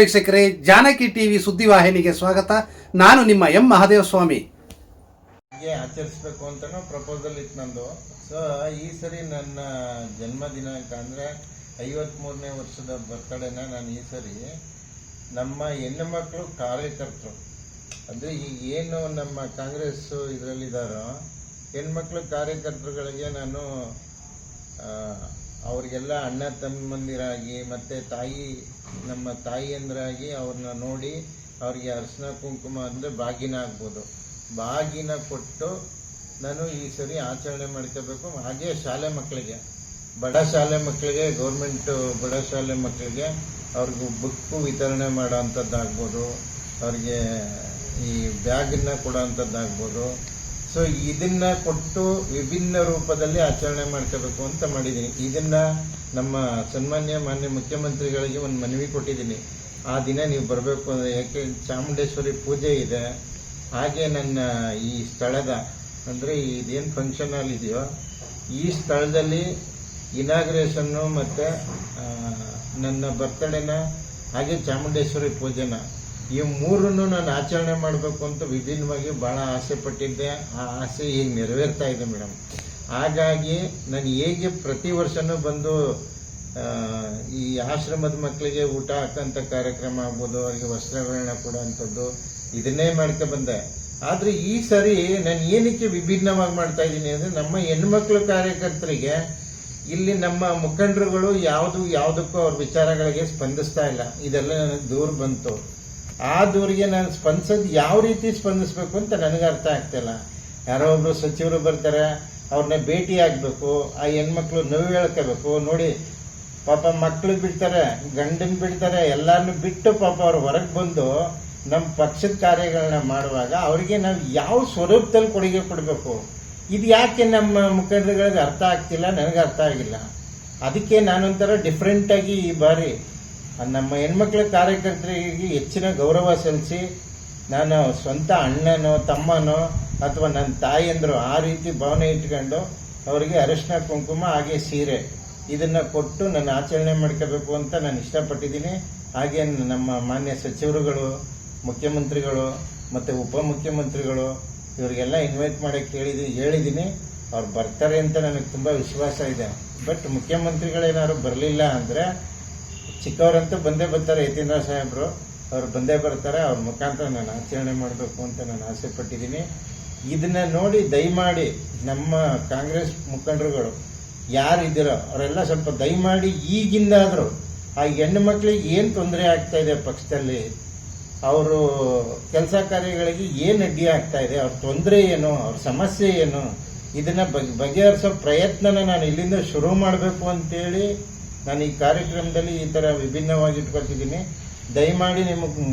ವೀಕ್ಷಕರೇ, ಜಾನಕಿ ಟಿವಿ ಸುದ್ದಿವಾಹಿನಿಗೆ ಸ್ವಾಗತ. ನಾನು ನಿಮ್ಮ ಎಂ ಮಹಾದೇವ ಸ್ವಾಮಿ ಆಚರಿಸಬೇಕು ಅಂತನೂ ಪ್ರಪೋಸಲ್ ಇತ್ತು ನಂದು. ಸೊ ಈ ಸರಿ ನನ್ನ ಜನ್ಮ ದಿನಾಂಕ ಅಂದರೆ ಐವತ್ಮೂರನೇ ವರ್ಷದ ಬರ್ತಡೇನ ನಾನು ಈ ಸರಿ ನಮ್ಮ ಹೆಣ್ಣು ಮಕ್ಕಳು ಕಾರ್ಯಕರ್ತರು. ಅಂದರೆ ಈಗ ಏನು ನಮ್ಮ ಕಾಂಗ್ರೆಸ್ ಇದರಲ್ಲಿದ್ದಾರೋ ಹೆಣ್ಮಕ್ಳು ಕಾರ್ಯಕರ್ತರುಗಳಿಗೆ ನಾನು ಅವ್ರಿಗೆಲ್ಲ ಅಣ್ಣ ತಮ್ಮಂದಿರಾಗಿ ಮತ್ತು ತಾಯಿ, ನಮ್ಮ ತಾಯಿಯಂದ್ರಾಗಿ ಅವ್ರನ್ನ ನೋಡಿ ಅವರಿಗೆ ಅರ್ಶಿನ ಕುಂಕುಮ ಅಂದರೆ ಬಾಗಿನ ಆಗ್ಬೋದು. ಬಾಗಿನ ಕೊಟ್ಟು ನಾನು ಈ ಸರಿ ಆಚರಣೆ ಮಾಡ್ಕೋಬೇಕು. ಹಾಗೆ ಶಾಲೆ ಮಕ್ಕಳಿಗೆ ಬಡ ಶಾಲೆ ಮಕ್ಕಳಿಗೆ ಗೌರ್ಮೆಂಟು ಬಡ ಶಾಲೆ ಮಕ್ಕಳಿಗೆ ಅವ್ರಿಗೂ ಬುಕ್ಕು ವಿತರಣೆ ಮಾಡೋ ಅಂಥದ್ದಾಗ್ಬೋದು. ಅವ್ರಿಗೆ ಈ ಬ್ಯಾಗನ್ನ ಕೊಡೋ ಅಂಥದ್ದಾಗ್ಬೋದು. ಸೊ ಇದನ್ನ ಕೊಟ್ಟು ವಿಭಿನ್ನ ರೂಪದಲ್ಲಿ ಆಚರಣೆ ಮಾಡ್ಕೋಬೇಕು ಅಂತ ಮಾಡಿದ್ದೀನಿ. ಇದನ್ನ ನಮ್ಮ ಸನ್ಮಾನ್ಯ ಮಾನ್ಯ ಮುಖ್ಯಮಂತ್ರಿಗಳಿಗೆ ಒಂದು ಮನವಿ ಕೊಟ್ಟಿದ್ದೀನಿ. ಆ ದಿನ ನೀವು ಬರಬೇಕು ಅಂದರೆ ಯಾಕೆ ಚಾಮುಂಡೇಶ್ವರಿ ಪೂಜೆ ಇದೆ. ಹಾಗೆ ನನ್ನ ಈ ಸ್ಥಳದ, ಅಂದರೆ ಇದೇನು ಫಂಕ್ಷನ್ ಹಾಲ್ ಇದೆಯೋ, ಈ ಸ್ಥಳದಲ್ಲಿ ಇನಾಗ್ರೇಷನ್ನು ಮತ್ತು ನನ್ನ ಬರ್ತಡೇನ ಹಾಗೆ ಚಾಮುಂಡೇಶ್ವರಿ ಪೂಜೆನ ಈ ಮೂರನ್ನು ನಾನು ಆಚರಣೆ ಮಾಡಬೇಕು ಅಂತ ವಿಭಿನ್ನವಾಗಿ ಭಾಳ ಆಸೆ ಪಟ್ಟಿದ್ದೆ. ಆ ಆಸೆ ಈಗ ನೆರವೇರ್ತಾ ಇದೆ ಮೇಡಮ್ ಹಾಗಾಗಿ ನಾನು ಹೇಗೆ ಪ್ರತಿ ವರ್ಷನೂ ಬಂದು ಈ ಆಶ್ರಮದ ಮಕ್ಕಳಿಗೆ ಊಟ ಹಾಕೋಂಥ ಕಾರ್ಯಕ್ರಮ ಆಗ್ಬೋದು, ಅವರಿಗೆ ವಸ್ತ್ರಗಳನ್ನ ಕೊಡುವಂಥದ್ದು, ಇದನ್ನೇ ಮಾಡ್ಕೊ ಬಂದೆ. ಆದರೆ ಈ ಸರಿ ನಾನು ಏನಕ್ಕೆ ವಿಭಿನ್ನವಾಗಿ ಮಾಡ್ತಾ ಇದ್ದೀನಿ ಅಂದರೆ, ನಮ್ಮ ಹೆಣ್ಮಕ್ಳು ಕಾರ್ಯಕರ್ತರಿಗೆ ಇಲ್ಲಿ ನಮ್ಮ ಮುಖಂಡರುಗಳು ಯಾವುದು, ಯಾವುದಕ್ಕೂ ಅವ್ರ ವಿಚಾರಗಳಿಗೆ ಸ್ಪಂದಿಸ್ತಾ ಇಲ್ಲ. ಇದೆಲ್ಲ ನನಗೆ ದೂರ ಬಂತು. ಆ ದೂರಿಗೆ ನಾನು ಸ್ಪಂದಿಸೋದು ಯಾವ ರೀತಿ ಸ್ಪಂದಿಸ್ಬೇಕು ಅಂತ ನನಗೆ ಅರ್ಥ ಆಗ್ತಿಲ್ಲ ಯಾರೋ ಒಬ್ರು ಸಚಿವರು ಬರ್ತಾರೆ, ಅವ್ರನ್ನ ಭೇಟಿ ಆಗ್ಬೇಕು, ಆ ಹೆಣ್ಮಕ್ಳು ನೋವು ಹೇಳ್ಕೋಬೇಕು. ನೋಡಿ, ಪಾಪ ಮಕ್ಳು ಬಿಡ್ತಾರೆ, ಗಂಡನ್ ಬಿಡ್ತಾರೆ ಎಲ್ಲಾರನ್ನು ಬಿಟ್ಟು ಪಾಪ ಅವ್ರು ಹೊರಗೆ ಬಂದು ನಮ್ಮ ಪಕ್ಷದ ಕಾರ್ಯಗಳನ್ನ ಮಾಡುವಾಗ ಅವರಿಗೆ ನಾವು ಯಾವ ಸ್ವರೂಪದಲ್ಲಿ ಕೊಡುಗೆ ಕೊಡಬೇಕು? ಇದು ಯಾಕೆ ನಮ್ಮ ಮುಖಂಡರುಗಳಿಗೆ ಅರ್ಥ ಆಗ್ತಿಲ್ಲ, ನನಗೆ ಅರ್ಥ ಆಗಿಲ್ಲ. ಅದಕ್ಕೆ ನಾನೊಂಥರ ಡಿಫ್ರೆಂಟ್ ಆಗಿ ಈ ಬಾರಿ ನಮ್ಮ ಹೆಣ್ಮಕ್ಳ ಕಾರ್ಯಕರ್ತರಿಗೆ ಹೆಚ್ಚಿನ ಗೌರವ ಸಲ್ಲಿಸಿ ನಾನು ಸ್ವಂತ ಅಣ್ಣನೋ, ತಮ್ಮನೋ ಅಥವಾ ನನ್ನ ತಾಯಿಯಂದರು ಆ ರೀತಿ ಭಾವನೆ ಇಟ್ಕೊಂಡು ಅವರಿಗೆ ಅರಶಿನ, ಕುಂಕುಮ ಹಾಗೆ ಸೀರೆ ಇದನ್ನ ಕೊಟ್ಟು ನಾನು ಆಚರಣೆ ಮಾಡ್ಕೋಬೇಕು ಅಂತ ನಾನು ಇಷ್ಟಪಟ್ಟಿದ್ದೀನಿ. ಹಾಗೆ ನಮ್ಮ ಮಾನ್ಯ ಸಚಿವರುಗಳು, ಮುಖ್ಯಮಂತ್ರಿಗಳು ಮತ್ತು ಉಪಮುಖ್ಯಮಂತ್ರಿಗಳು ಇವರಿಗೆಲ್ಲ ಇನ್ವೈಟ್ ಮಾಡೋಕ್ಕೆ ಹೇಳಿದಿ ಹೇಳಿದ್ದೀನಿ. ಅವ್ರು ಬರ್ತಾರೆ ಅಂತ ನನಗೆ ತುಂಬ ವಿಶ್ವಾಸ ಇದೆ. ಬಟ್ ಮುಖ್ಯಮಂತ್ರಿಗಳೇನಾದ್ರು ಬರಲಿಲ್ಲ ಅಂದರೆ ಚಿಕ್ಕವರಂತೂ ಬಂದೇ ಬರ್ತಾರೆ ಯತೀಂದ್ರ ಸಾಹೇಬರು. ಅವ್ರು ಬಂದೇ ಬರ್ತಾರೆ, ಅವ್ರ ಮುಖಾಂತರ ನಾನು ಆಚರಣೆ ಮಾಡಬೇಕು ಅಂತ ನಾನು ಆಸೆ ಪಟ್ಟಿದ್ದೀನಿ ಇದನ್ನ ನೋಡಿ ದಯಮಾಡಿ ನಮ್ಮ ಕಾಂಗ್ರೆಸ್ ಮುಖಂಡರುಗಳು ಯಾರಿದ್ದೀರೋ ಅವರೆಲ್ಲ ಸ್ವಲ್ಪ ದಯಮಾಡಿ ಈಗಿಂದಾದರೂ ಆ ಹೆಣ್ಣು ಮಕ್ಕಳಿಗೆ ಏನು ತೊಂದರೆ ಆಗ್ತಾ ಇದೆ ಪಕ್ಷದಲ್ಲಿ, ಅವರು ಕೆಲಸ ಕಾರ್ಯಗಳಿಗೆ ಏನು ಅಡ್ಡಿ ಆಗ್ತಾ ಇದೆ, ಅವ್ರ ತೊಂದರೆ ಏನು, ಅವ್ರ ಸಮಸ್ಯೆ ಏನು, ಇದನ್ನ ಬಗೆ- ಬಗೆಹರಿಸೋ ಪ್ರಯತ್ನನ ನಾನು ಇಲ್ಲಿಂದ ಶುರು ಮಾಡಬೇಕು ಅಂತೇಳಿ ನಾನು ಈ ಕಾರ್ಯಕ್ರಮದಲ್ಲಿ ಈ ಥರ ವಿಭಿನ್ನವಾಗಿ ಇಟ್ಕೊಳ್ತಿದ್ದೀನಿ ದಯಮಾಡಿ ನಿಮಗೆ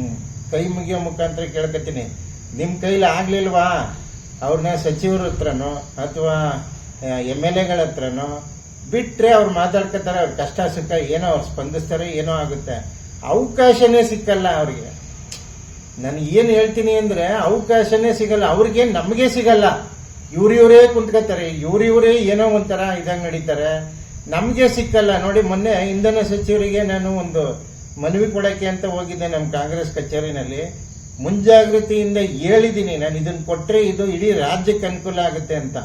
ಕೈ ಮುಗಿಯೋ ಮುಖಾಂತರ ಕೇಳ್ಕೊತೀನಿ. ನಿಮ್ಮ ಕೈಲಿ ಆಗಲಿಲ್ವಾ? ಅವ್ರನ್ನ ಸಚಿವರ ಹತ್ರನೋ ಅಥವಾ ಎಂ ಎಲ್ ಎಗಳ ಹತ್ರನೋ ಬಿಟ್ಟರೆ ಅವ್ರು ಮಾತಾಡ್ಕೊತಾರೆ, ಅವ್ರ ಕಷ್ಟ ಸುಖ ಏನೋ ಅವ್ರು ಸ್ಪಂದಿಸ್ತಾರೆ, ಏನೋ ಆಗುತ್ತೆ. ಅವಕಾಶನೇ ಸಿಕ್ಕಲ್ಲ ಅವ್ರಿಗೆ. ನಾನು ಏನು ಹೇಳ್ತೀನಿ ಅಂದರೆ ಅವಕಾಶನೇ ಸಿಗಲ್ಲ, ಅವ್ರಿಗೆ ನಮಗೆ ಸಿಗಲ್ಲ. ಇವ್ರಿವರೇ ಕುಂತ್ಕೋತಾರೆ ಇವ್ರ ಇವರೇ ಏನೋ ಒಂಥರ ಇದಂಗೆ ನಡೀತಾರೆ. ನಮಗೆ ಸಿಕ್ಕಲ್ಲ. ನೋಡಿ, ಮೊನ್ನೆ ಇಂಧನ ಸಚಿವರಿಗೆ ನಾನು ಒಂದು ಮನವಿ ಕೊಡಕ್ಕೆ ಅಂತ ಹೋಗಿದ್ದೆ ನಮ್ಮ ಕಾಂಗ್ರೆಸ್ ಕಚೇರಿನಲ್ಲಿ. ಮುಂಜಾಗೃತಿಯಿಂದ ಹೇಳಿದ್ದೀನಿ, ನಾನು ಇದನ್ನು ಕೊಟ್ಟರೆ ಇದು ಇಡೀ ರಾಜ್ಯಕ್ಕೆ ಅನುಕೂಲ ಆಗುತ್ತೆ ಅಂತ.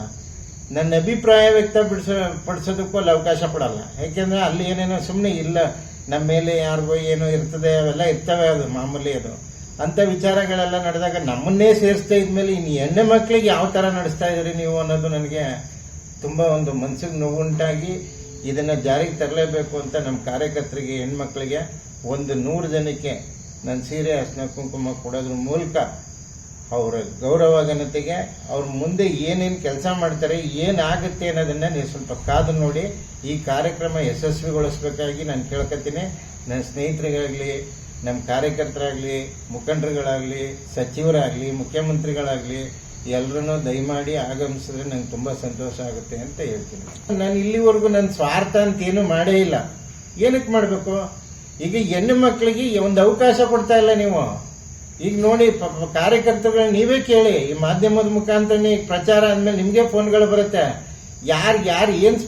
ನನ್ನ ಅಭಿಪ್ರಾಯ ವ್ಯಕ್ತಪಡಿಸ, ಪಡಿಸೋದಕ್ಕೂ ಅಲ್ಲಿ ಅವಕಾಶ ಪಡೋಲ್ಲ ಯಾಕೆಂದರೆ ಅಲ್ಲಿ ಏನೇನೋ ಸುಮ್ಮನೆ ಇಲ್ಲ. ನಮ್ಮ ಮೇಲೆ ಯಾರಿಗೋ ಏನೋ ಇರ್ತದೆ, ಅವೆಲ್ಲ ಇರ್ತವೆ ಅದು ಮಾಮೂಲಿ ಅದು. ಅಂತ ವಿಚಾರಗಳೆಲ್ಲ ನಡೆದಾಗ ನಮ್ಮನ್ನೇ ಸೇರಿಸ್ತಾ ಇದ್ಮೇಲೆ ಇನ್ನು ಹೆಣ್ಣು ಮಕ್ಕಳಿಗೆ ಯಾವ ಥರ ನಡೆಸ್ತಾ ಇದ್ರಿ ನೀವು ಅನ್ನೋದು ನನಗೆ ತುಂಬ ಒಂದು ಮನಸ್ಸಿಗೆ ನೋವುಂಟಾಗಿ ಇದನ್ನ ಜಾರಿಗೆ ತರಲೇಬೇಕು ಅಂತ ನಮ್ಮ ಕಾರ್ಯಕರ್ತರಿಗೆ, ಹೆಣ್ಮಕ್ಳಿಗೆ ಒಂದು ನೂರು ಜನಕ್ಕೆ ನನ್ನ ಸೀರೆ, ಅರ್ಶಿನ, ಕುಂಕುಮ ಕೊಡೋದ್ರ ಮೂಲಕ ಅವರ ಗೌರವ ಘನತೆಗೆ ಅವ್ರ ಮುಂದೆ ಏನೇನು ಕೆಲಸ ಮಾಡ್ತಾರೆ ಏನಾಗುತ್ತೆ ಅನ್ನೋದನ್ನ ನೀವು ಸ್ವಲ್ಪ ಕಾದು ನೋಡಿ, ಈ ಕಾರ್ಯಕ್ರಮ ಯಶಸ್ವಿಗೊಳಿಸ್ಬೇಕಾಗಿ ನಾನು ಕೇಳ್ಕೊತೀನಿ. ನನ್ನ ಸ್ನೇಹಿತರಿಗಾಗಲಿ ನಮ್ಮ ಕಾರ್ಯಕರ್ತರಾಗಲಿ, ಮುಖಂಡರುಗಳಾಗಲಿ, ಸಚಿವರಾಗಲಿ, ಮುಖ್ಯಮಂತ್ರಿಗಳಾಗಲಿ ಎಲ್ಲರೂ ದಯಮಾಡಿ ಆಗಮಿಸಿದ್ರೆ ನಂಗೆ ತುಂಬ ಸಂತೋಷ ಆಗುತ್ತೆ ಅಂತ ಹೇಳ್ತೀನಿ. ನಾನು ಇಲ್ಲಿವರೆಗೂ ನನ್ನ ಸ್ವಾರ್ಥ ಅಂತ ಏನು ಮಾಡೇ ಇಲ್ಲ. ಏನಕ್ಕೆ ಮಾಡಬೇಕು? ಈಗ ಹೆಣ್ಣು ಮಕ್ಕಳಿಗೆ ಒಂದು ಅವಕಾಶ ಕೊಡ್ತಾ ಇಲ್ಲ ನೀವು. ಈಗ ನೋಡಿ ಕಾರ್ಯಕರ್ತರುಗಳನ್ನ ಕಾರ್ಯಕರ್ತರುಗಳು ನೀವೇ ಕೇಳಿ. ಈ ಮಾಧ್ಯಮದ ಮುಖಾಂತರ ಪ್ರಚಾರ ಆದ್ಮೇಲೆ ನಿಮಗೆ ಫೋನ್ಗಳು ಬರುತ್ತೆ. ಯಾರು ಯಾರು ಏನ್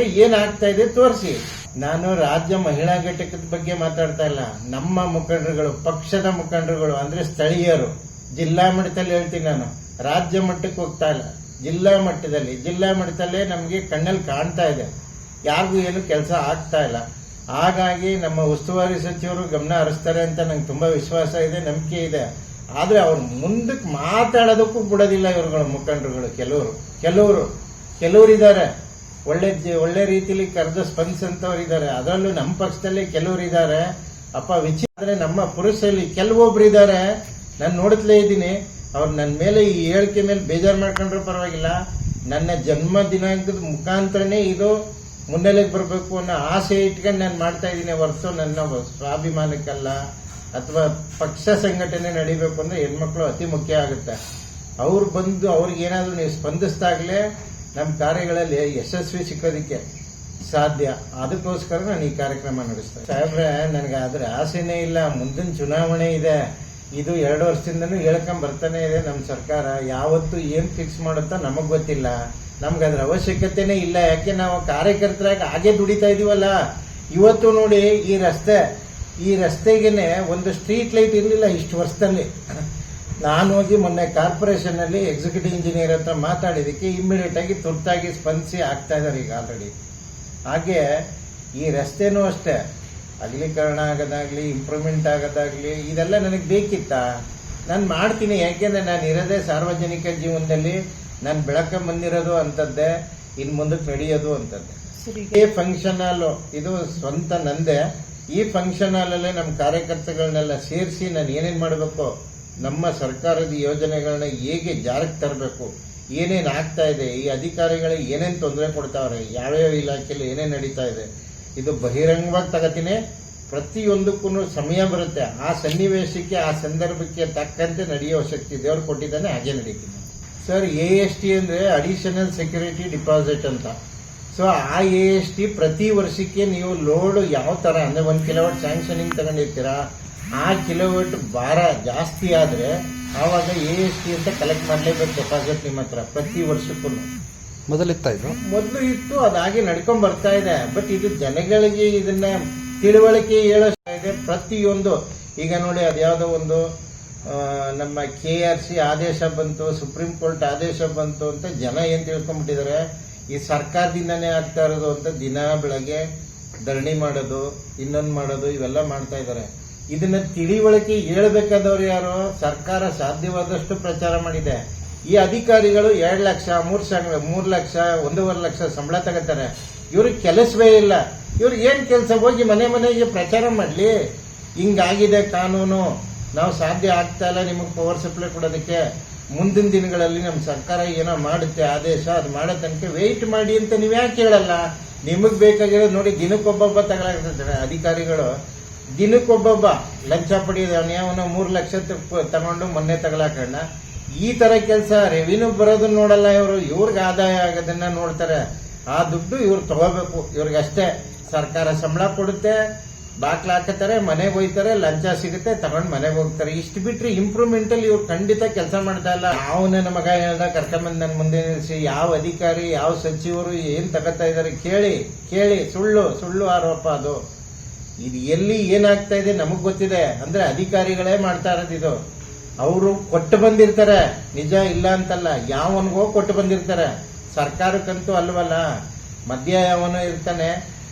ಏನ್ ಆಗ್ತಾ ಇದೆ ತೋರಿಸಿ. ನಾನು ರಾಜ್ಯ ಮಹಿಳಾ ಘಟಕದ ಬಗ್ಗೆ ಮಾತಾಡ್ತಾ ಇಲ್ಲ. ನಮ್ಮ ಮುಖಂಡರುಗಳು, ಪಕ್ಷದ ಮುಖಂಡರುಗಳು, ಅಂದ್ರೆ ಸ್ಥಳೀಯರು. ಜಿಲ್ಲಾ ಮಟ್ಟದಲ್ಲಿ ಹೇಳ್ತೀನಿ ನಾನು. ರಾಜ್ಯ ಮಟ್ಟಕ್ಕೆ ಹೋಗ್ತಾ ಇಲ್ಲ. ಜಿಲ್ಲಾ ಮಟ್ಟದಲ್ಲಿ. ಜಿಲ್ಲಾ ಮಟ್ಟದಲ್ಲೇ ನಮಗೆ ಕಣ್ಣಲ್ಲಿ ಕಾಣ್ತಾ ಇದೆ. ಯಾರಿಗೂ ಏನು ಕೆಲಸ ಆಗ್ತಾ ಇಲ್ಲ. ಹಾಗಾಗಿ ನಮ್ಮ ಉಸ್ತುವಾರಿ ಸಚಿವರು ಗಮನ ಹರಿಸ್ತಾರೆ ಅಂತ ನಂಗೆ ತುಂಬ ವಿಶ್ವಾಸ ಇದೆ, ನಂಬಿಕೆ ಇದೆ. ಆದರೆ ಅವ್ರು ಮುಂದಕ್ಕೆ ಮಾತಾಡೋದಕ್ಕೂ ಬಿಡೋದಿಲ್ಲ ಇವ್ರುಗಳು ಮುಖಂಡರುಗಳು. ಕೆಲವರು ಕೆಲವರು ಕೆಲವರು ಇದ್ದಾರೆ. ಒಳ್ಳೆ ಒಳ್ಳೆ ರೀತಿಯಲ್ಲಿ ಕರೆದು ಸ್ಪಂದಿಸಂತವ್ರು ಇದ್ದಾರೆ. ಅದರಲ್ಲೂ ನಮ್ಮ ಪಕ್ಷದಲ್ಲಿ ಕೆಲವರು ಇದ್ದಾರೆ. ಅಪ್ಪ ವಿಚಾರ ನಮ್ಮ ಪುರುಷರಲ್ಲಿ ಕೆಲವೊಬ್ರು ಇದ್ದಾರೆ. ನಾನು ನೋಡ್ತಲೇ ಇದ್ದೀನಿ. ಅವ್ರು ನನ್ನ ಮೇಲೆ ಈ ಹೇಳಿಕೆ ಮೇಲೆ ಬೇಜಾರು ಮಾಡ್ಕೊಂಡ್ರು ಪರವಾಗಿಲ್ಲ. ನನ್ನ ಜನ್ಮ ದಿನಾಂಕದ ಮುಖಾಂತರನೇ ಇದು ಮುನ್ನೆಲೆಗೆ ಬರಬೇಕು ಅನ್ನೋ ಆಸೆ ಇಟ್ಕೊಂಡು ನಾನು ಮಾಡ್ತಾ ಇದ್ದೀನಿ ಹೊರತು ನನ್ನ ಸ್ವಾಭಿಮಾನಕ್ಕಲ್ಲ ಅಥವಾ ಪಕ್ಷ ಸಂಘಟನೆ ನಡಿಬೇಕು ಅಂದ್ರೆ ಹೆಣ್ಮಕ್ಳು ಅತಿ ಮುಖ್ಯ ಆಗುತ್ತೆ. ಅವ್ರು ಬಂದು ಅವ್ರಿಗೆ ಏನಾದರೂ ನೀವು ಸ್ಪಂದಿಸ್ದಾಗಲೇ ನಮ್ಮ ಕಾರ್ಯಗಳಲ್ಲಿ ಯಶಸ್ವಿ ಸಿಕ್ಕೋದಿಕ್ಕೆ ಸಾಧ್ಯ. ಅದಕ್ಕೋಸ್ಕರ ನಾನು ಈ ಕಾರ್ಯಕ್ರಮ ನಡೆಸ್ತೇನೆ ಸಾಹೇಬ್ರೆ, ನನಗೆ ಆದರೆ ಆಸೆನೇ ಇಲ್ಲ. ಮುಂದಿನ ಚುನಾವಣೆ ಇದೆ. ಇದು ಎರಡು ವರ್ಷದಿಂದನೂ ಹೇಳ್ಕೊಂಡ್ ಬರ್ತಾನೆ ಇದೆ ನಮ್ಮ ಸರ್ಕಾರ. ಯಾವತ್ತು ಏನ್ ಫಿಕ್ಸ್ ಮಾಡುತ್ತಾ ನಮಗ್ ಗೊತ್ತಿಲ್ಲ. ನಮ್ಗೆ ಅದ್ರ ಅವಶ್ಯಕತೆನೇ ಇಲ್ಲ. ಯಾಕೆ ನಾವು ಕಾರ್ಯಕರ್ತರಾಗಿ ಹಾಗೆ ದುಡಿತಾ ಇದೀವಲ್ಲ? ಇವತ್ತು ನೋಡಿ ಈ ರಸ್ತೆ, ಈ ರಸ್ತೆಗೆನೆ ಒಂದು ಸ್ಟ್ರೀಟ್ ಲೈಟ್ ಇರಲಿಲ್ಲ ಇಷ್ಟು ವರ್ಷದಲ್ಲಿ. ನಾನು ಹೋಗಿ ಮೊನ್ನೆ ಕಾರ್ಪೊರೇಷನ್ ಅಲ್ಲಿ ಎಕ್ಸಿಕ್ಯೂಟಿವ್ ಇಂಜಿನಿಯರ್ ಹತ್ರ ಮಾತಾಡಿದಕ್ಕೆ ಇಮ್ಮಿಡಿಯೇಟ್ ಆಗಿ ತುರ್ತಾಗಿ ಸ್ಪಂದಿಸಿ ಆಗ್ತಾ ಇದಾರೆ ಈಗ ಆಲ್ರೆಡಿ ಹಾಗೆ ಈ ರಸ್ತೆನೂ ಅಷ್ಟೇ. ಅಗಲೀಕರಣ ಆಗೋದಾಗ್ಲಿ ಇಂಪ್ರೂವ್ಮೆಂಟ್ ಆಗೋದಾಗ್ಲಿ ಇದೆಲ್ಲ ನನಗೆ ಬೇಕಿತ್ತ? ನಾನು ಮಾಡ್ತೀನಿ ಯಾಕೆಂದ್ರೆ ನಾನು ಇರೋದೇ ಸಾರ್ವಜನಿಕ ಜೀವನದಲ್ಲಿ ನಾನು ಬೆಳಕ ಬಂದಿರೋದು ಅಂತದ್ದೇ ಇನ್ ಮುಂದಕ್ಕೆ ನಡೆಯೋದು ಅಂತದ್ದೇ. ಈ ಫಂಕ್ಷನ್ ಹಾಲ್ ಇದು ಸ್ವಂತ ನಂದೆ. ಈ ಫಂಕ್ಷನ್ ಹಾಲ್ ಅಲ್ಲೇ ನಮ್ಮ ಕಾರ್ಯಕರ್ತಗಳನ್ನೆಲ್ಲ ಸೇರಿಸಿ ನಾನು ಏನೇನ್ ಮಾಡಬೇಕು? ನಮ್ಮ ಸರ್ಕಾರದ ಯೋಜನೆಗಳನ್ನ ಹೇಗೆ ಜಾರಿಗೆ ತರಬೇಕು? ಏನೇನು ಆಗ್ತಾ ಇದೆ? ಈ ಅಧಿಕಾರಿಗಳಿಗೆ ಏನೇನು ತೊಂದರೆ ಕೊಡ್ತಾವ್ರೆ? ಯಾವ್ಯಾವ ಇಲಾಖೆಯಲ್ಲಿ ಏನೇನು ನಡೀತಾ ಇದೆ? ಇದು ಬಹಿರಂಗವಾಗಿ ತಗತೀನಿ. ಪ್ರತಿಯೊಂದಕ್ಕೂ ಸಮಯ ಬರುತ್ತೆ. ಆ ಸನ್ನಿವೇಶಕ್ಕೆ, ಆ ಸಂದರ್ಭಕ್ಕೆ ತಕ್ಕಂತೆ ನಡೆಯುವ ಶಕ್ತಿ ದೇವರು ಕೊಟ್ಟಿದ್ದಾನೆ, ಹಾಗೆ ನಡೀತೀನಿ ಸರ್ ಎ ಎಸ್ ಟಿ ಅಂದ್ರೆ ಅಡಿಷನಲ್ ಸೆಕ್ಯೂರಿಟಿ ಡಿಪಾಸಿಟ್ ಅಂತ. ಸೊ ಆ ಎ ಎಸ್ ಟಿ ಪ್ರತಿ ವರ್ಷಕ್ಕೆ ನೀವು ಲೋಡ್ ಯಾವ ತರ, ಅಂದ್ರೆ ಒಂದ್ ಕಿಲೋವಾಟ್ ಸ್ಯಾಂಕ್ಷನಿಂಗ್ ತಗೊಂಡಿರ್ತೀರಾ? ಆ ಕಿಲೋವಾಟ್ ಭಾರ ಜಾಸ್ತಿ ಆದ್ರೆ ಆವಾಗ ಎ ಎಸ್ ಟಿ ಅಂತ ಕಲೆಕ್ಟ್ ಮಾಡಲೇಬೇಕು ಡೆಪಾಸಿಟ್ ನಿಮ್ಮ ಹತ್ರ ಪ್ರತಿ ವರ್ಷಕ್ಕೂ ಮೊದಲಿತ್ತ ಇದು? ಮೊದಲು ಇತ್ತು, ಅದಾಗಿ ನಡ್ಕೊಂಡ್ ಬರ್ತಾ ಇದೆ. ಬಟ್ ಇದು ಜನಗಳಿಗೆ ಇದನ್ನ ತಿಳುವಳಿಕೆ ಹೇಳೋ ಪ್ರತಿಯೊಂದು, ಈಗ ನೋಡಿ ಅದ್ಯಾವುದೋ ಒಂದು ನಮ್ಮ ಕೆ ಆರ್ ಸಿ ಆದೇಶ ಬಂತು ಸುಪ್ರೀಂ ಕೋರ್ಟ್ ಆದೇಶ ಬಂತು ಅಂತ ಜನ ಏನ್ ತಿಳ್ಕೊಂಡ್ಬಿಟ್ಟಿದ್ದಾರೆ? ಈ ಸರ್ಕಾರದಿಂದನೇ ಆಗ್ತಾ ಇರೋದು ಅಂತ ದಿನ ಬೆಳಗ್ಗೆ ಧರಣಿ ಮಾಡೋದು, ಇನ್ನೊಂದು ಮಾಡೋದು, ಇವೆಲ್ಲ ಮಾಡ್ತಾ ಇದ್ದಾರೆ. ಇದನ್ನ ತಿಳಿವಳಿಕೆ ಹೇಳ್ಬೇಕಾದವ್ರು ಯಾರು? ಸರ್ಕಾರ ಸಾಧ್ಯವಾದಷ್ಟು ಪ್ರಚಾರ ಮಾಡಿದೆ. ಈ ಅಧಿಕಾರಿಗಳು ಎರಡು ಲಕ್ಷ, ಮೂರು ಸಾವಿರ, ಮೂರು ಲಕ್ಷ, ಒಂದೂವರೆ ಲಕ್ಷ ಸಂಬಳ ತಗೋತಾರೆ. ಇವ್ರಿಗೆ ಕೆಲಸವೇ ಇಲ್ಲ. ಇವ್ರು ಏನು ಕೆಲಸ ಹೋಗಿ ಮನೆ ಮನೆಗೆ ಪ್ರಚಾರ ಮಾಡ್ಲಿ? ಹಿಂಗಾಗಿದೆ ಕಾನೂನು. ನಾವು ಸಾಧ್ಯ ಆಗ್ತಾ ಇಲ್ಲ ನಿಮಗೆ ಪವರ್ ಸಪ್ಲೈ ಕೊಡೋದಕ್ಕೆ. ಮುಂದಿನ ದಿನಗಳಲ್ಲಿ ನಮ್ಮ ಸರ್ಕಾರ ಏನೋ ಮಾಡುತ್ತೆ, ಆದೇಶ, ಅದು ಮಾಡೋ ತನಕ ವೆಯ್ಟ್ ಮಾಡಿ ಅಂತ ನೀವು ಯಾಕೆ ಹೇಳಲ್ಲ ನಿಮಗೆ ಬೇಕಾಗಿರೋದು ನೋಡಿ ದಿನಕ್ಕೊಬ್ಬೊಬ್ಬ ತಗೊಳಕ್ತಾರೆ ಅಧಿಕಾರಿಗಳು. ದಿನಕ್ಕೊಬ್ಬೊಬ್ಬ ಲಂಚ ಪಡೆಯೋದು ಯಾವನೋ ಮೂರ್ ಲಕ್ಷ ತಗೊಂಡು ಮೊನ್ನೆ ತಗೊಳಕಣ್ಣ ಈ ತರ ಕೆಲಸ ರೆವಿನ್ಯೂ ಬರೋದನ್ನ ನೋಡಲ್ಲ ಇವರು. ಇವ್ರಿಗೆ ಆದಾಯ ಆಗೋದನ್ನ ನೋಡ್ತಾರೆ. ಆ ದುಡ್ಡು ಇವ್ರು ತಗೋಬೇಕು. ಇವ್ರಿಗೆ ಅಷ್ಟೇ. ಸರ್ಕಾರ ಸಂಬಳ ಕೊಡುತ್ತೆ, ಬಾಕ್ಲ ಹಾಕತಾರೆ ಮನೆಗೆ ಹೋಯ್ತಾರೆ ಲಂಚ ಸಿಗುತ್ತೆ, ತಗೊಂಡ್ ಮನೆಗೆ ಹೋಗ್ತಾರೆ. ಇಷ್ಟು ಬಿಟ್ರೆ ಇಂಪ್ರೂವ್ಮೆಂಟ್ ಅಲ್ಲಿ ಇವ್ರು ಖಂಡಿತ ಕೆಲಸ ಮಾಡ್ತಾ ಇಲ್ಲ. ಅವನ ನನ್ನ ಮಗ ಹೇಳ್ದ, ಕರ್ಕೊಂಬಂದ್ ನನ್ನ ಮುಂದೆ ನಿಲ್ಸಿ. ಯಾವ ಅಧಿಕಾರಿ, ಯಾವ ಸಚಿವರು ಏನ್ ತಗೋತಾ ಇದಾರೆ ಕೇಳಿ ಕೇಳಿ. ಸುಳ್ಳು ಸುಳ್ಳು ಆರೋಪ ಅದು. ಇದು ಎಲ್ಲಿ ಏನಾಗ್ತಾ ಇದೆ ನಮಗ್ ಗೊತ್ತಿದೆ. ಅಂದ್ರೆ ಅಧಿಕಾರಿಗಳೇ ಮಾಡ್ತಾ ಇರೋದು ಇದು. ಅವರು ಕೊಟ್ಟು ಬಂದಿರ್ತಾರೆ. ನಿಜ ಇಲ್ಲ ಅಂತಲ್ಲ, ಯಾವನ್ಗೋ ಕೊಟ್ಟು ಬಂದಿರ್ತಾರೆ. ಸರ್ಕಾರಕ್ಕಂತೂ ಅಲ್ವಲ್ಲ, ಮಧ್ಯ ಯಾವನು ಇರ್ತಾನೆ,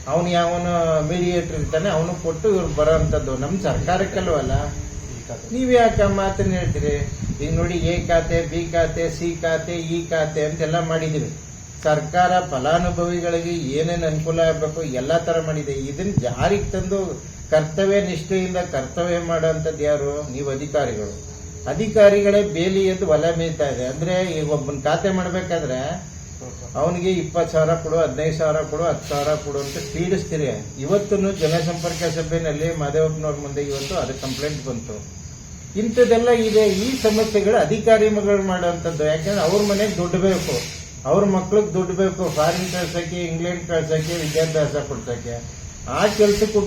ಅವನು ಯಾವನು ಮೀಡಿಯೇಟರ್ ಇರ್ತಾನೆ, ಅವನು ಕೊಟ್ಟು ಇವ್ರು ಬರೋಂಥದ್ದು. ನಮ್ಮ ಸರ್ಕಾರಕ್ಕಲ್ವಲ್ಲ ನೀವ್ ಯಾಕೆ ಮಾತನ್ನ ಹೇಳ್ತೀರಿ? ಈಗ ನೋಡಿ, ಎ ಖಾತೆ, ಬಿ ಖಾತೆ, ಸಿ ಖಾತೆ, ಇ ಖಾತೆ ಅಂತೆಲ್ಲ ಮಾಡಿದೀವಿ ಸರ್ಕಾರ ಫಲಾನುಭವಿಗಳಿಗೆ ಏನೇನು ಅನುಕೂಲ ಆಗಬೇಕು ಎಲ್ಲಾ ತರ ಮಾಡಿದೆ. ಇದನ್ನ ಜಾರಿಗೆ ತಂದು ಕರ್ತವ್ಯ ನಿಷ್ಠೆಯಿಂದ ಕರ್ತವ್ಯ ಮಾಡೋಂಥದ್ದು ಯಾರು? ನೀವು ಅಧಿಕಾರಿಗಳು. ಅಧಿಕಾರಿಗಳೇ ಬೇಲಿ ಎದ್ದು ಒಲೆ ಮೇಯ್ತಾ ಇದೆ. ಅಂದ್ರೆ ಈಗ ಒಬ್ಬನ ಖಾತೆ ಮಾಡ್ಬೇಕಾದ್ರೆ ಅವನಿಗೆ ಇಪ್ಪತ್ತು ಸಾವಿರ ಕೊಡು, ಹದಿನೈದು ಸಾವಿರ ಕೊಡು, ಹತ್ತು ಸಾವಿರ ಕೊಡು ಅಂತ ಪೀಡಿಸ್ತೀರಿ. ಇವತ್ತು ಜನಸಂಪರ್ಕ ಸಭೆಯಲ್ಲಿ ಮಾದೇವಪ್ಪನವ್ರ ಮುಂದೆ ಇವತ್ತು ಅದು ಕಂಪ್ಲೇಂಟ್ ಬಂತು. ಇಂಥದ್ದೆಲ್ಲ ಇದೆ. ಈ ಸಮಸ್ಯೆಗಳು ಅಧಿಕಾರಿಗಳು ಮಾಡುವಂಥದ್ದು. ಯಾಕಂದ್ರೆ ಅವ್ರ ಮನೆಗೆ ದುಡ್ಡು ಬೇಕು. ಅವ್ರ ಮಕ್ಳಿಗೆ ದುಡ್ಡು ಬೇಕು. ಫಾರಿನ್ ಕಳ್ಸಕ್ಕೆ ಇಂಗ್ಲೆಂಡ್ ಕಳ್ಸಕ್ಕೆ, ವಿದ್ಯಾಭ್ಯಾಸ ಕೊಡ್ಸಕ್ಕೆ. ಆ ಕೆಲ್ಸಕ್ಕೆ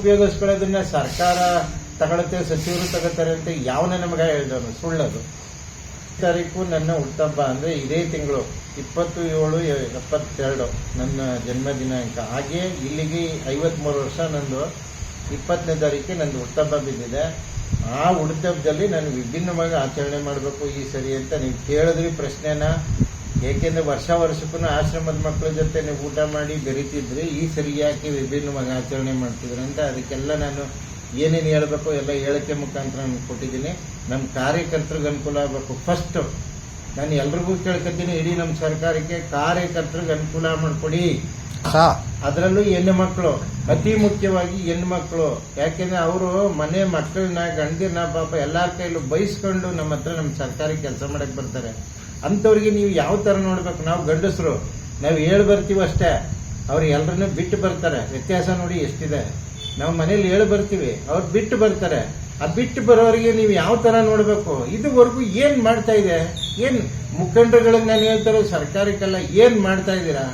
ತಾರೀಕು ನನ್ನ ಹುಟ್ಟಹಬ್ಬ ಅಂದ್ರೆ ಇದೇ ತಿಂಗಳು ಇಪ್ಪತ್ತು ಏಳು ಎಪ್ಪತ್ತೆರಡು ನನ್ನ ಜನ್ಮ ದಿನಾಂಕ. ಹಾಗೆ ಇಲ್ಲಿಗೆ ಐವತ್ಮೂರು ವರ್ಷ ನಂದು, ಇಪ್ಪತ್ತನೇ ತಾರೀಕು ನಂದು ಹುಟ್ಟಬ್ಬ ಬಿದ್ದಿದೆ. ಆ ಹುಟ್ಟಹಬ್ಬದಲ್ಲಿ ನಾನು ವಿಭಿನ್ನವಾಗಿ ಆಚರಣೆ ಮಾಡಬೇಕು ಈ ಸರಿ ಅಂತ ನೀವು ಕೇಳಿದ್ರಿ ಪ್ರಶ್ನೆನ. ಏಕೆಂದ್ರೆ ವರ್ಷ ವರ್ಷಕ್ಕೂ ಆಶ್ರಮದ ಮಕ್ಕಳ ಜೊತೆ ನೀವು ಊಟ ಮಾಡಿ ಬೆರಿತಿದ್ರಿ. ಈ ಸರಿ ಯಾಕೆ ವಿಭಿನ್ನವಾಗಿ ಆಚರಣೆ ಮಾಡ್ತಿದ್ರು ಅಂತ ಅದಕ್ಕೆಲ್ಲ ನಾನು ಏನೇನು ಹೇಳಬೇಕು ಎಲ್ಲ ಹೇಳಿಕೆ ಮುಖಾಂತರ ನಾನು ಕೊಟ್ಟಿದ್ದೀನಿ. ನಮ್ಮ ಕಾರ್ಯಕರ್ತರಿಗೆ ಅನುಕೂಲ ಆಗಬೇಕು. ಫಸ್ಟ್ ನಾನು ಎಲ್ರಿಗೂ ಕೇಳ್ಕೊತೀನಿ ಇಡೀ ನಮ್ಮ ಸರ್ಕಾರಕ್ಕೆ ಕಾರ್ಯಕರ್ತರಿಗೆ ಅನುಕೂಲ ಮಾಡಿಕೊಡಿ. ಅದರಲ್ಲೂ ಹೆಣ್ಣು ಮಕ್ಕಳು ಅತಿ ಮುಖ್ಯವಾಗಿ ಹೆಣ್ಣು ಮಕ್ಕಳು. ಯಾಕೆಂದ್ರೆ ಅವರು ಮನೆ ಮಕ್ಕಳನ್ನ ಗಂಡಿನ ಪಾಪ ಎಲ್ಲಾರ ಕೈಲೂ ಬಯಸ್ಕೊಂಡು ನಮ್ಮ ಹತ್ರ ನಮ್ಮ ಸರ್ಕಾರಿ ಕೆಲಸ ಮಾಡಕ್ ಬರ್ತಾರೆ. ಅಂಥವ್ರಿಗೆ ನೀವು ಯಾವ ತರ ನೋಡ್ಬೇಕು? ನಾವು ಗಂಡಸರು. ನಾವು ಹೇಳಿ ಬರ್ತೀವಿ ಅಷ್ಟೇ ಅವ್ರು ಎಲ್ಲರನ್ನೂ ಬಿಟ್ಟು ಬರ್ತಾರೆ. ವ್ಯತ್ಯಾಸ ನೋಡಿ ಎಷ್ಟಿದೆ. ನಾವು ಮನೇಲಿ ಹೇಳಿ ಬರ್ತೀವಿ. ಅವ್ರು ಬಿಟ್ಟು ಬರ್ತಾರೆ. ಆ ಬಿಟ್ಟು ಬರೋರಿಗೆ ನೀವು ಯಾವ ತರ ನೋಡ್ಬೇಕು? ಇದುವರೆಗೂ ಏನ್ ಮಾಡ್ತಾ ಇದೆ? ಏನ್ ಮುಖಂಡರುಗಳಿಗೆ ನಾನು ಹೇಳ್ತಾರೆ ಸರ್ಕಾರಕ್ಕೆಲ್ಲ ಏನ್ ಮಾಡ್ತಾ ಇದ್ದೀರಾ?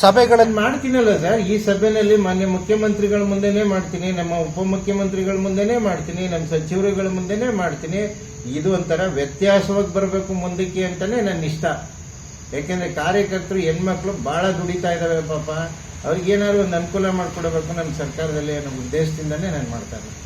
ಸಭೆಗಳನ್ನು ನಾನು ಮಾಡ್ತೀನಲ್ಲ ಸರ್. ಈ ಸಭೆಯಲ್ಲಿ ಮಾನ್ಯ ಮುಖ್ಯಮಂತ್ರಿಗಳ ಮುಂದೆನೆ ಮಾಡ್ತೀನಿ, ನಮ್ಮ ಉಪಮುಖ್ಯಮಂತ್ರಿಗಳ ಮುಂದೆನೆ ಮಾಡ್ತೀನಿ, ನಮ್ಮ ಸಚಿವರುಗಳ ಮುಂದೆನೆ ಮಾಡ್ತೀನಿ. ಇದು ಒಂಥರ ವ್ಯತ್ಯಾಸವಾಗಿ ಬರಬೇಕು ಮುಂದಕ್ಕೆ ಅಂತಾನೆ ನನ್ನ ಇಷ್ಟ. ಯಾಕೆಂದ್ರೆ ಕಾರ್ಯಕರ್ತರು ಹೆಣ್ಮಕ್ಳು ಬಹಳ ದುಡಿತಾ ಇದಾವೆ ಪಾಪ. ಅವ್ರಿಗೆ ಏನಾದ್ರು ಒಂದು ಅನುಕೂಲ ಮಾಡಿಕೊಡಬೇಕು ನಮ್ಮ ಸರ್ಕಾರದಲ್ಲಿ ನಮ್ಮ ಉದ್ದೇಶದಿಂದನೇ ನಾನು ಮಾಡ್ತಾ ಇದ್ದೀನಿ